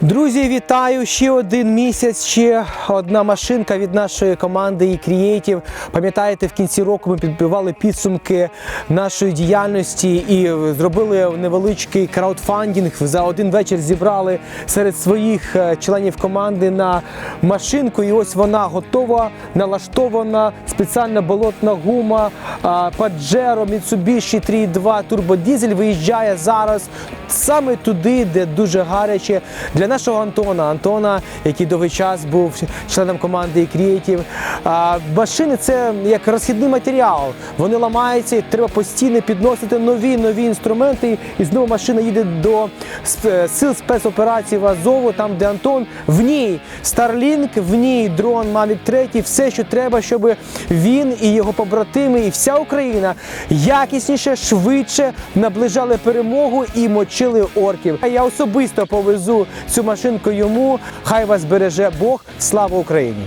Друзі, вітаю! Ще один місяць, ще одна машинка від нашої команди і Creative. Пам'ятаєте, в кінці року ми підбивали підсумки нашої діяльності і зробили невеличкий краудфандинг. За один вечір зібрали серед своїх е, членів команди на машинку. І ось вона готова, налаштована, спеціальна болотна гума, Pajero Mitsubishi 3.2 турбодізель виїжджає зараз саме туди, де дуже гаряче для нашого Антона. Антона, який довгий час був членом команди Creative. Машини це як розхідний матеріал. Вони ламаються, і треба постійно підносити нові нові інструменти. І знову машина їде до сил спецоперації в Азову, там де Антон. В ній Starlink, в ній дрон Mavic 3, все, що треба, щоб він і його побратими, і вся Україна якісніше, швидше наближали перемогу і мочили орків. Я особисто повезу цю машинку йому. Хай вас береже Бог. Слава Україні!